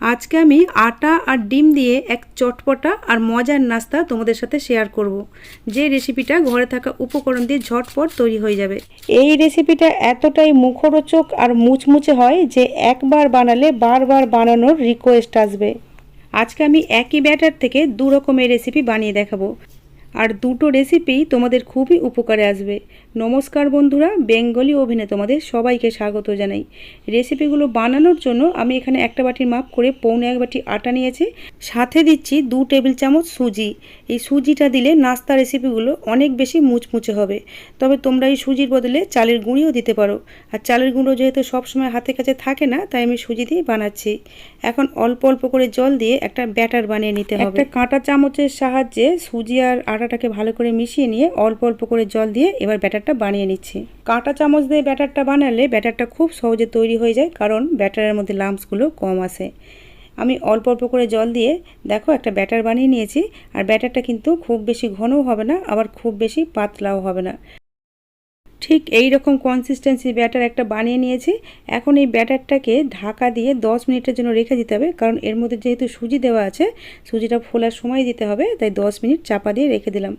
আজকে আমি আটা আর ডিম দিয়ে এক চটপটা আর মজার নাস্তা তোমাদের সাথে শেয়ার করব। যে রেসিপিটা ঘরে থাকা উপকরণ দিয়ে ঝটপট তৈরি হয়ে যাবে। এই রেসিপিটা এতটাই মুখরোচক আর মুচমুচে হয় যে একবার বানালে বারবার বানানোর রিকোয়েস্ট আসবে। আজকে আমি একই ব্যাটার থেকে দু রকমের রেসিপি বানিয়ে দেখাবো। আর দুটো রেসিপি তোমাদের খুবই উপকারে আসবে। নমস্কার বন্ধুরা, বেঙ্গলি ওভেনে তোমাদের সবাইকে স্বাগত জানাই। রেসিপিগুলো বানানোর জন্য আমি এখানে একটা বাটির মাপ করে পৌনে এক বাটি আটা নিয়েছি। সাথে দিচ্ছি দু টেবিল চামচ সুজি। এই সুজিটা দিলে নাস্তা রেসিপিগুলো অনেক বেশি মুচমুচে হবে। তবে তোমরা এই সুজির বদলে চালের গুঁড়িও দিতে পারো। আর চালের গুঁড়ো যেহেতু সবসময় হাতে কাছে থাকে না, তাই আমি সুজি দিয়ে বানাচ্ছি। এখন অল্প অল্প করে জল দিয়ে একটা ব্যাটার বানিয়ে নিতে হবে। একটা কাঁটা চামচের সাহায্যে সুজি আর আটাটাকে ভালো করে মিশিয়ে নিয়ে অল্প অল্প করে জল দিয়ে এবার ব্যাটারটা বানিয়ে নিচ্ছি। কাঁটা চামচ দিয়ে ব্যাটারটা বানালে ব্যাটারটা খুব সহজে তৈরি হয়ে যায়, কারণ ব্যাটারের মধ্যে লাম্পসগুলো কম আসে আমি অল্প অল্প করে জল দিয়ে দেখো একটা ব্যাটার বানিয়ে নিয়েছি, আর ব্যাটারটা কিন্তু খুব বেশি ঘনও হবে না, আবার খুব বেশি পাতলাও হবে না। ঠিক এই রকম কনসিস্টেন্সি ব্যাটার একটা বানিয়ে নিয়েছি। এখন এই ব্যাটারটাকে ঢাকা দিয়ে 10 মিনিটের জন্য রেখে দিতে হবে, কারণ এর মধ্যে যেহেতু সুজি দেওয়া আছে, সুজিটা ফোলার সময় দিতে হবে, তাই 10 মিনিট চাপা দিয়ে রেখে দিলাম।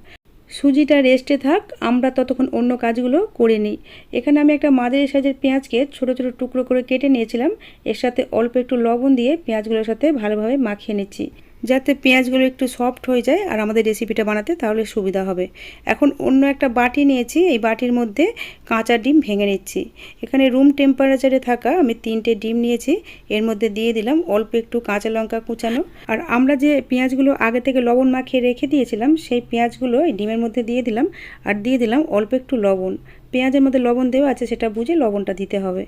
সুজিটা রেস্টে থাক, আমরা ততক্ষণ অন্য কাজগুলো করে নিই। এখানে আমি একটা মাঝারি সাইজের পেঁয়াজকে ছোট ছোট টুকরো করে কেটে নিয়েছিলাম। এর সাথে অল্প একটু লবণ দিয়ে পেঁয়াজগুলোর সাথে ভালোভাবে মাখিয়ে নিচ্ছি। যাতে পেঁয়াজগুলো একটু সফট হয়ে যায় আর আমাদের রেসিপিটা বানাতে তাহলে সুবিধা হবে। এখন অন্য একটা বাটি নিয়েছি, এই বাটির মধ্যে কাঁচা ডিম ভেঙে নিচ্ছি। এখানে রুম টেম্পারেচারে থাকা আমি তিনটে ডিম নিয়েছি, এর মধ্যে দিয়ে দিলাম অল্প একটু কাঁচা লঙ্কা কুচানো। আর আমরা যে পেঁয়াজগুলো আগে থেকে লবণ মাখিয়ে রেখে দিয়েছিলাম, সেই পেঁয়াজগুলো এই ডিমের মধ্যে দিয়ে দিলাম, আর দিয়ে দিলাম অল্প একটু লবণ। পেঁয়াজের মধ্যে লবণ দেওয়া আছে, সেটা বুঝে লবণটা দিতে হবে।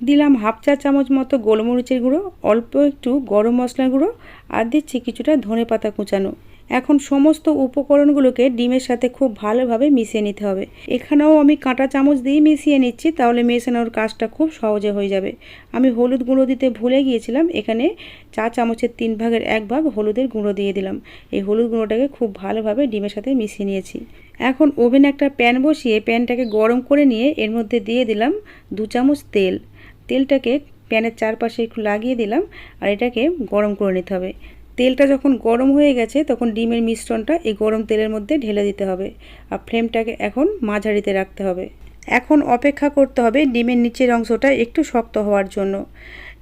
দিলাম হাফ চা চামচ মতো গোলমরিচের গুঁড়ো, অল্প একটু গরম মশলার গুঁড়ো আর দিচ্ছি কিছুটা ধনে পাতা কুচানো। এখন সমস্ত উপকরণগুলোকে ডিমের সাথে খুব ভালোভাবে মিশিয়ে নিতে হবে। এখানেও আমি কাঁটা চামচ দিয়ে মিশিয়ে নিচ্ছি, তাহলে মেশানোর কাজটা খুব সহজে হয়ে যাবে। আমি হলুদ গুঁড়ো দিতে ভুলে গিয়েছিলাম, এখানে চা চামচের তিন ভাগের এক ভাগ হলুদের গুঁড়ো দিয়ে দিলাম। এই হলুদ গুঁড়োটাকে খুব ভালোভাবে ডিমের সাথে মিশিয়ে নিয়েছি। এখন ওভেনে একটা প্যান বসিয়ে প্যানটাকে গরম করে নিয়ে এর মধ্যে দিয়ে দিলাম দু চামচ তেল। তেলটাকে প্যানের চারপাশে একটু লাগিয়ে দিলাম আর এটাকে গরম করে নিতে হবে। তেলটা যখন গরম হয়ে গেছে তখন ডিমের মিশ্রণটা এই গরম তেলের মধ্যে ঢেলে দিতে হবে আর ফ্লেমটাকে এখন মাঝারিতে রাখতে হবে। এখন অপেক্ষা করতে হবে ডিমের নিচের অংশটা একটু শক্ত হওয়ার জন্য।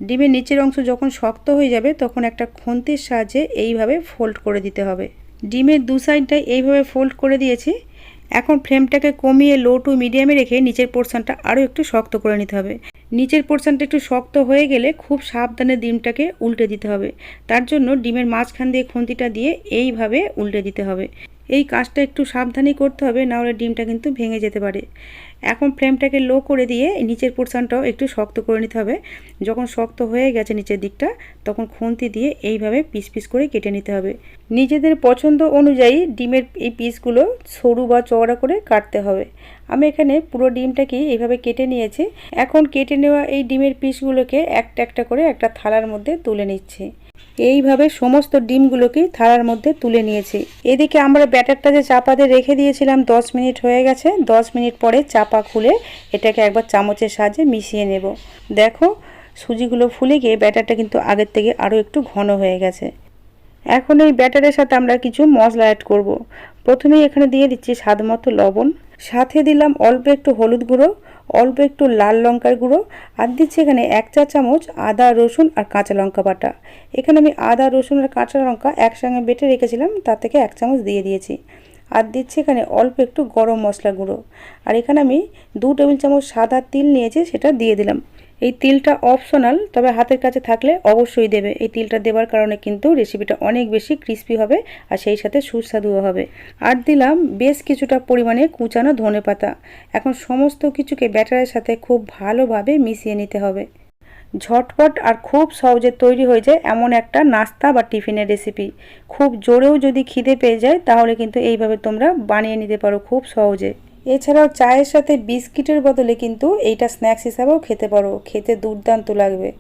ডিমের নিচের অংশ যখন শক্ত হয়ে যাবে তখন একটা খন্তির সাহায্যে এইভাবে ফোল্ড করে দিতে হবে। ডিমের দু সাইডটা এইভাবে ফোল্ড করে দিয়েছি। এখন ফ্লেমটাকে কমিয়ে লো টু মিডিয়ামে রেখে নিচের পোর্শনটা আরও একটু শক্ত করে নিতে হবে। নিচের পোর্শনটা একটু শক্ত হয়ে গেলে খুব সাবধানে ডিমটাকে উল্টে দিতে হবে। তার জন্য ডিমের মাঝখান দিয়ে খুন্তিটা দিয়ে এইভাবে উল্টে দিতে হবে। এই কাজটা একটু সাবধানেই করতে হবে, নাহলে ডিমটা কিন্তু ভেঙে যেতে পারে। এখন ফ্লেমটাকে লো করে দিয়ে নিচের পোর্শনটাও একটু শক্ত করে নিতে হবে। যখন শক্ত হয়ে গেছে নিচের দিকটা, তখন খুন্তি দিয়ে এইভাবে পিস পিস করে কেটে নিতে হবে। নিজেদের পছন্দ অনুযায়ী ডিমের এই পিসগুলো সরু বা চওড়া করে কাটতে হবে। আমি এখানে পুরো ডিমটাকে এইভাবে কেটে নিয়েছি। এখন কেটে নেওয়া এই ডিমের পিসগুলোকে একটা একটা করে একটা থালার মধ্যে তুলে নিচ্ছি। এইভাবে সমস্ত ডিমগুলোকে থালার মধ্যে তুলে নিয়েছি। এদিকে আমরা ব্যাটারটা যে চাপা দিয়ে রেখে দিয়েছিলাম, দশ মিনিট হয়ে গেছে। দশ মিনিট পরে চাপা খুলে এটাকে একবার চামচের সাহায্যে মিশিয়ে নেব। দেখো, সুজিগুলো ফুলে গিয়ে ব্যাটারটা কিন্তু আগের থেকে আরও একটু ঘন হয়ে গেছে। এখন এই ব্যাটারের সাথে আমরা কিছু মশলা অ্যাড করব। প্রথমেই এখানে দিয়ে দিচ্ছি স্বাদ মতো লবণ। সাথে দিলাম অল্প একটু হলুদ গুঁড়ো, অল্প একটু লাল লঙ্কার গুঁড়ো, আর দিচ্ছি এখানে এক চা চামচ আদা, রসুন আর কাঁচা লঙ্কা বাটা। এখানে আমি আদা, রসুন আর কাঁচা লঙ্কা একসঙ্গে বেটে রেখেছিলাম, তার থেকে এক চামচ দিয়ে দিয়েছি। আর দিচ্ছি এখানে অল্প একটু গরম মশলা গুঁড়ো। আর এখানে আমি দু টেবিল চামচ সাদা তিল নিয়েছি, সেটা দিয়ে দিলাম। এই তিলটা অপশনাল তবে হাতের কাছে থাকলে অবশ্যই দেবে। এই তিলটা দেওয়ার কারণে কিন্তু রেসিপিটা অনেক বেশি ক্রিস্পি হবে আর সেই সাথে সুস্বাদুও হবে। আর দিলাম বেশ কিছুটা পরিমাণে কুচানো ধনে পাতা। এখন সমস্ত কিছুকে ব্যাটারের সাথে খুব ভালোভাবে মিশিয়ে নিতে হবে। ঝটপট আর খুব সহজে তৈরি হয়ে যায় এমন একটা নাস্তা বা টিফিনের রেসিপি খুব জোরেও যদি খিদে পেয়ে যায়, তাহলে কিন্তু এইভাবে তোমরা বানিয়ে নিতে পারো খুব সহজে। এছাড়াও চায়ের সাথে বিস্কিটের বদলে কিন্তু এইটা স্ন্যাক্স হিসাবেও খেতে পারো। খেতে দুর্দান্ত লাগবে।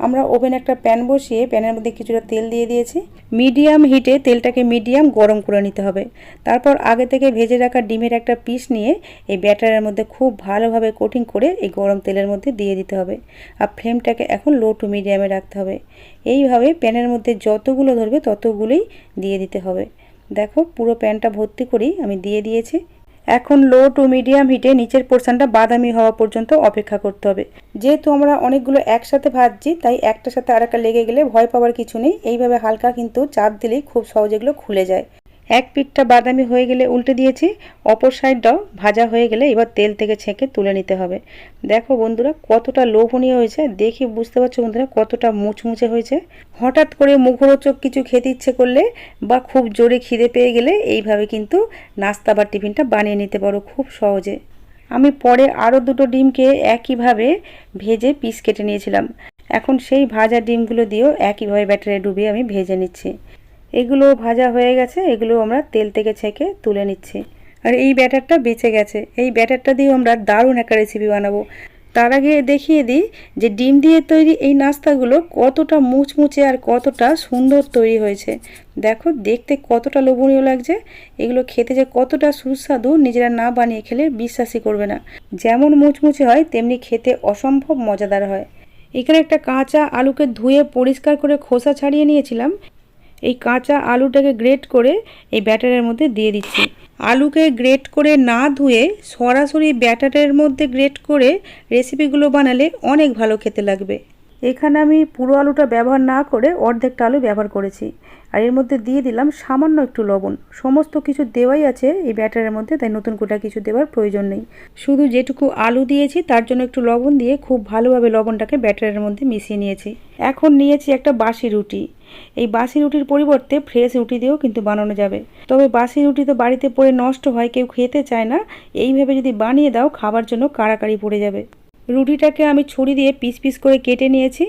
আমরা ওভেন একটা প্যান বসিয়ে প্যানের মধ্যে কিছুটা তেল দিয়ে দিয়েছি। মিডিয়াম হিটে তেলটাকে মিডিয়াম গরম করে নিতে হবে। তারপর আগে থেকে ভেজে রাখা ডিমের একটা পিস নিয়ে এই ব্যাটারের মধ্যে খুব ভালোভাবে কোটিং করে এই গরম তেলের মধ্যে দিয়ে দিতে হবে। আর ফ্লেমটাকে এখন লো টু মিডিয়ামে রাখতে হবে। এইভাবে প্যানের মধ্যে যতগুলো ধরবে ততগুলোই দিয়ে দিতে হবে। দেখো পুরো প্যানটা ভর্তি করেই আমি দিয়ে দিয়েছি। এখন লো টু মিডিয়াম হিটে নিচের পোর্শনটা বাদামি হওয়া পর্যন্ত অপেক্ষা করতে হবে। যেহেতু আমরা অনেকগুলো একসাথে ভাজছি, তাই একটার সাথে আর একটা লেগে গেলে ভয় পাওয়ার কিছু নেই। এইভাবে হালকা কিন্তু চাপ দিলেই খুব সহজে এগুলো খুলে যায়। এক পিঠটা বাদামি হয়ে গেলে উল্টে দিয়েছি, অপর সাইডটাও ভাজা হয়ে গেলে এবার তেল থেকে ছেঁকে তুলে নিতে হবে। দেখো বন্ধুরা, কতটা লোভনীয় হয়েছে, দেখে বুঝতে পারছ বন্ধুরা কতটা মুচমুচে হয়েছে। হঠাৎ করে মুখরোচক কিছু খেতে ইচ্ছে করলে বা খুব জোরে খিদে পেয়ে গেলে এইভাবে কিন্তু নাস্তা বা টিফিনটা বানিয়ে নিতে পারো খুব সহজে। আমি পরে আরও দুটো ডিমকে একইভাবে ভেজে পিস কেটে নিয়েছিলাম। এখন সেই ভাজা ডিমগুলো দিয়েও একইভাবে ব্যাটারে ডুবিয়ে আমি ভেজে নিচ্ছি। এগুলো ভাজা হয়ে গেছে, এগুলো আমরা তেল থেকে ছেঁকে তুলে নিচ্ছি। আর এই ব্যাটারটা বেঁচে গেছে। এই ব্যাটারটা দিয়েও আমরা দারুণ একটা রেসিপি বানাবো। তার আগে দেখিয়ে দিই যে ডিম দিয়ে তৈরি এই নাস্তাগুলো কতটা মুচমুচে আর কতটা সুন্দর তৈরি হয়েছে। দেখো, দেখতে কতটা লোভনীয় লাগছে। এগুলো খেতে যে কতটা সুস্বাদু নিজেরা না বানিয়ে খেলে বিশ্বাসই করবে না। যেমন মুচমুচে হয়, তেমনি খেতে অসম্ভব মজাদার হয়। এখানে একটা কাঁচা আলুকে ধুয়ে পরিষ্কার করে খোসা ছাড়িয়ে নিয়েছিলাম। এই কাঁচা আলুটাকে গ্রেট করে এই ব্যাটারের মধ্যে দিয়ে দিচ্ছি। আলুকে গ্রেট করে না ধুয়ে সরাসরি ব্যাটারের মধ্যে গ্রেট করে রেসিপিগুলো বানালে অনেক ভালো খেতে লাগবে। এখানে আমি পুরো আলুটা ব্যবহার না করে অর্ধেকটা আলু ব্যবহার করেছি। আর এর মধ্যে দিয়ে দিলাম সামান্য একটু লবণ। সমস্ত কিছু দেওয়াই আছে এই ব্যাটারের মধ্যে, তাই নতুন কোটা কিছু দেওয়ার প্রয়োজন নেই। শুধু যেটুকু আলু দিয়েছি, তার জন্য একটু লবণ দিয়ে খুব ভালোভাবে লবণটাকে ব্যাটারের মধ্যে মিশিয়ে নিয়েছি। এখন নিয়েছি একটা বাসি রুটি। এই বাসি রুটির পরিবর্তে ফ্রেশ রুটি দিয়েও কিন্তু বানানো যাবে। তবে বাসি রুটি তো বাড়িতে পড়ে নষ্ট হয়, কেউ খেতে চায় না। এইভাবে যদি বানিয়ে দাও, খাবার জন্য কাড়াকাড়ি পড়ে যাবে। রুটিটাকে আমি ছুরি দিয়ে পিস পিস করে কেটে নিয়েছি।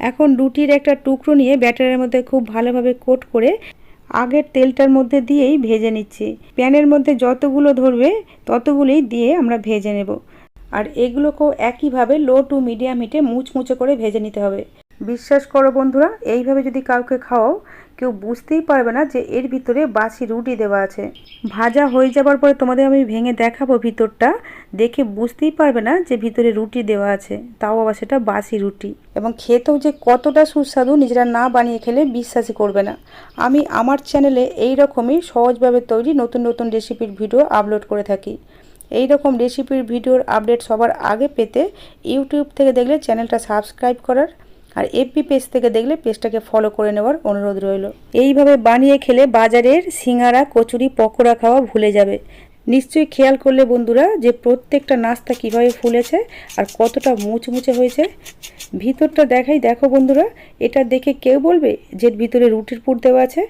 এখন রুটির একটা টুকরো নিয়ে ব্যাটারের মধ্যে খুব ভালোভাবে কোট করে আগের তেলটার মধ্যে দিয়েই ভেজে নিচ্ছি। প্যানের মধ্যে যতগুলো ধরবে, ততগুলোই দিয়ে আমরা ভেজে নেব। আর এগুলোকেও একইভাবে লো টু মিডিয়াম হিটে মুচমুচে করে ভেজে নিতে হবে। বিশ্বাস করো বন্ধুরা, এইভাবে যদি কাউকে খাওয়াও, কেউ বুঝতেই পারবে না যে এর ভিতরে বাসি রুটি দেওয়া আছে। ভাজা হয়ে যাবার পরে তোমাদের আমি ভেঙে দেখাবো ভিতরটা, দেখে বুঝতেই পারবে না যে ভিতরে রুটি দেওয়া আছে। তাও আবার সেটা বাসি রুটি। এবং খেতেও যে কতটা সুস্বাদু নিজেরা না বানিয়ে খেলে বিশ্বাসই করবে না। আমি আমার চ্যানেলে এই রকমই সহজভাবে তৈরি নতুন নতুন রেসিপির ভিডিও আপলোড করে থাকি। এই রকম রেসিপির ভিডিওর আপডেট সবার আগে পেতে ইউটিউব থেকে দেখলে চ্যানেলটা সাবস্ক্রাইব করার আর এফবি পেজ থেকে দেখলে পেজটাকে ফলো করে নেওয়ার অনুরোধ রইল। এইভাবে বানিয়ে খেলে বাজারের সিঙ্গারা, কচুরি, পকোড়া খাওয়া ভুলে যাবে। নিশ্চয়ই খেয়াল করলে বন্ধুরা যে প্রত্যেকটা নাস্তা কীভাবে ফুলেছে আর কতটা মুচমুচে হয়েছে। ভিতরটা দেখাই, দেখো বন্ধুরা, এটা দেখে কেউ বলবে যে ভিতরে রুটির পুর দেওয়া আছে।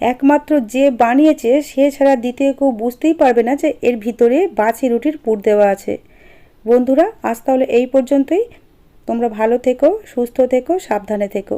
একমাত্র যে বানিয়েছে, সে ছাড়া দ্বিতীয় কেউ বুঝতেই পারবে না যে এর ভিতরে বাছি রুটির পুর দেওয়া আছে। বন্ধুরা, আজ তাহলে এই পর্যন্তই। তোমরা ভালো থেকো সুস্থ থেকো সাবধানে থেকো।